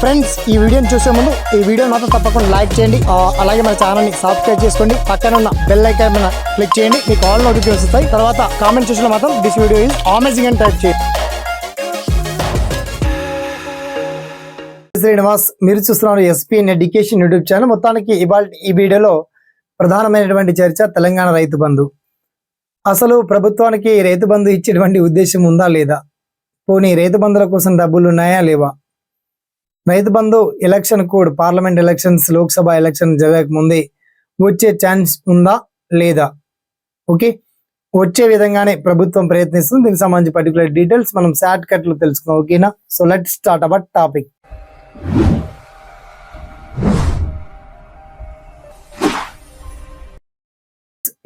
Friends ఈ వీడియోని చూసే ముందు ఈ వీడియో మాత్రం తప్పకుండా లైక్ చేయండి. అలాగే మన ఛానల్ని సబ్స్క్రైబ్ చేసుకోండి. పక్కన ఉన్న బెల్ ఐకాన్ మీద క్లిక్ చేయండి. మీకు ఆల్ నోటిఫికేషన్ వస్తాయి. తర్వాత కామెంట్ చూసిన మాత్రం దిస్ వీడియో ఈజ్ అమేజింగ్ అని టైప్ చేయండి. శ్రీనివాస్ మీరు చూస్తున్నారు ఎస్పీఎన్ ఎడ్యుకేషన్ యూట్యూబ్ ఛానల్ మొత్తానికి ఇవాళ ఈ వీడియోలో ప్రధానమైనటువంటి చర్చ తెలంగాణ రైతు బంధు. అసలు ప్రభుత్వానికి రైతు బంధు ఇచ్చేటువంటి ఉద్దేశం ఉందా లేదా? పోనీ రైతు బంధుల కోసం డబ్బులు ఉన్నాయా లేవా? Rythu Bandhu election code parliament elections Lok Sabha election జరగక ముందే వచ్చే ఛాన్స్ ఉందా లేదా? ఓకే? వచ్చే విధంగానే ప్రభుత్వం ప్రయత్నిస్తుంది. దీనికి సంబంధించి పర్టికులర్ డీటెయిల్స్ మనం షార్ట్ కట్లు తెలుసుకుందాం. ఓకేనా? So let start our topic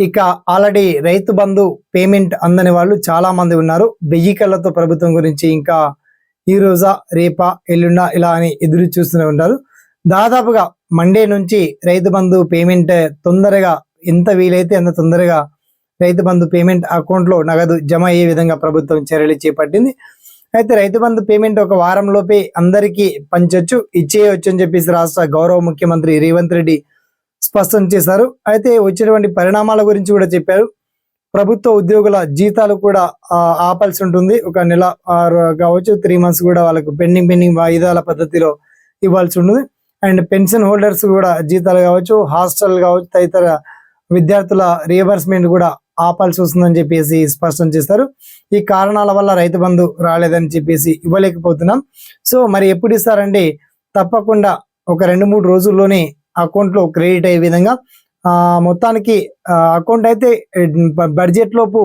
ఇక ఆల్రెడీ రైతు బంధు పేమెంట్ అందని వాళ్ళు చాలా మంది ఉన్నారు. వెయ్యి కళ్ళతో ప్రభుత్వం గురించి ఇంకా ఈ రోజా రేపా ఎల్లుండా ఇలా అని ఎదురు చూస్తూనే ఉంటారు. దాదాపుగా మండే నుంచి రైతు బంధు పేమెంట్ తొందరగా ఎంత వీలైతే అంత తొందరగా రైతు బంధు పేమెంట్ అకౌంట్లో నగదు జమ అయ్యే విధంగా ప్రభుత్వం చర్యలు చేపట్టింది. అయితే రైతు బంధు పేమెంట్ ఒక వారం లోపే అందరికీ పంచొచ్చు ఇచ్చేయొచ్చు అని చెప్పేసి రాష్ట్ర గౌరవ ముఖ్యమంత్రి రేవంత్ రెడ్డి స్పష్టం చేశారు. అయితే వచ్చినటువంటి పరిణామాల గురించి కూడా చెప్పారు. ప్రభుత్వ ఉద్యోగుల జీతాలు కూడా ఆపాల్సి ఉంటుంది. ఒక నెల ఆరు కావచ్చు త్రీ మంత్స్ కూడా వాళ్ళకు పెండింగ్ పెండింగ్ వాయిదాల పద్ధతిలో ఇవ్వాల్సి ఉంటుంది. అండ్ పెన్షన్ హోల్డర్స్ కూడా జీతాలు కావచ్చు హాస్టల్ కావచ్చు తదితర విద్యార్థుల రియంబర్స్మెంట్ కూడా ఆపాల్సి వస్తుందని చెప్పేసి స్పష్టం చేస్తారు. ఈ కారణాల వల్ల రైతు బంధు రాలేదని చెప్పేసి ఇవ్వలేకపోతున్నాం. సో మరి ఎప్పుడు ఇస్తారంటే తప్పకుండా ఒక రెండు మూడు రోజుల్లోనే అకౌంట్లో క్రెడిట్ అయ్యే విధంగా మొత్తానికి అకౌంట్ అయితే బడ్జెట్ లోపు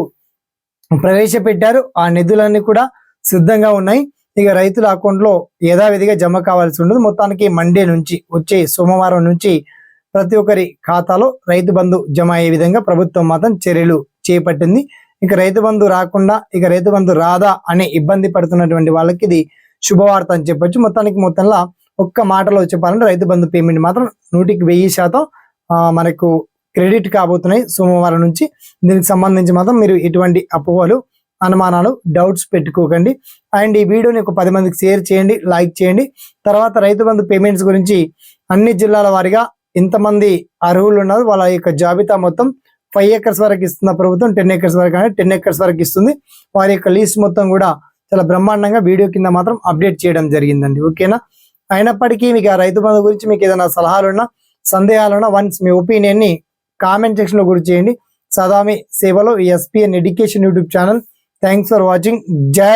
ప్రవేశపెట్టారు. ఆ నిధులన్నీ కూడా సిద్ధంగా ఉన్నాయి. ఇక రైతుల అకౌంట్లో యథావిధిగా జమ కావాల్సి ఉండదు. మొత్తానికి మండే నుంచి వచ్చే సోమవారం నుంచి ప్రతి ఒక్కరి ఖాతాలో రైతు బంధు జమ అయ్యే విధంగా ప్రభుత్వం మాత్రం చర్యలు చేపట్టింది. ఇక రైతు బంధు రాకుండా ఇక రైతు బంధు రాదా అనే ఇబ్బంది పడుతున్నటువంటి వాళ్ళకి ఇది శుభవార్త అని చెప్పొచ్చు. మొత్తానికి మొత్తంలో ఒక్క మాటలో చెప్పాలంటే రైతు బంధు పేమెంట్ మాత్రం నూటికి వెయ్యి శాతం మనకు క్రెడిట్ కాబోతున్నాయి. సోమవారం నుంచి దీనికి సంబంధించి మాత్రం మీరు ఎటువంటి అపోహలు అనుమానాలు డౌట్స్ పెట్టుకోకండి. అండ్ ఈ వీడియోని ఒక పది మందికి షేర్ చేయండి లైక్ చేయండి. తర్వాత రైతు బంధు పేమెంట్స్ గురించి అన్ని జిల్లాల వారిగా ఎంతమంది అర్హులు ఉన్నారు. వాళ్ళ యొక్క జాబితా మొత్తం ఫైవ్ ఎకర్స్ వరకు ఇస్తున్న ప్రభుత్వం టెన్ ఎకర్స్ వరకు కానీ టెన్ ఎకర్స్ వరకు ఇస్తుంది. వారి యొక్క లీస్ట్ మొత్తం కూడా చాలా బ్రహ్మాండంగా వీడియో కింద మాత్రం అప్డేట్ చేయడం జరిగిందండి. ఓకేనా? అయినప్పటికీ మీకు ఆ రైతు బంధు గురించి మీకు ఏదైనా సలహాలున్నా సందేహాలను వన్స్ మీ ఒపీనియన్ని కామెంట్ సెక్షన్లో గురి చేయండి. సదా మీ సేవలో SPN education YouTube channel thanks for watching జై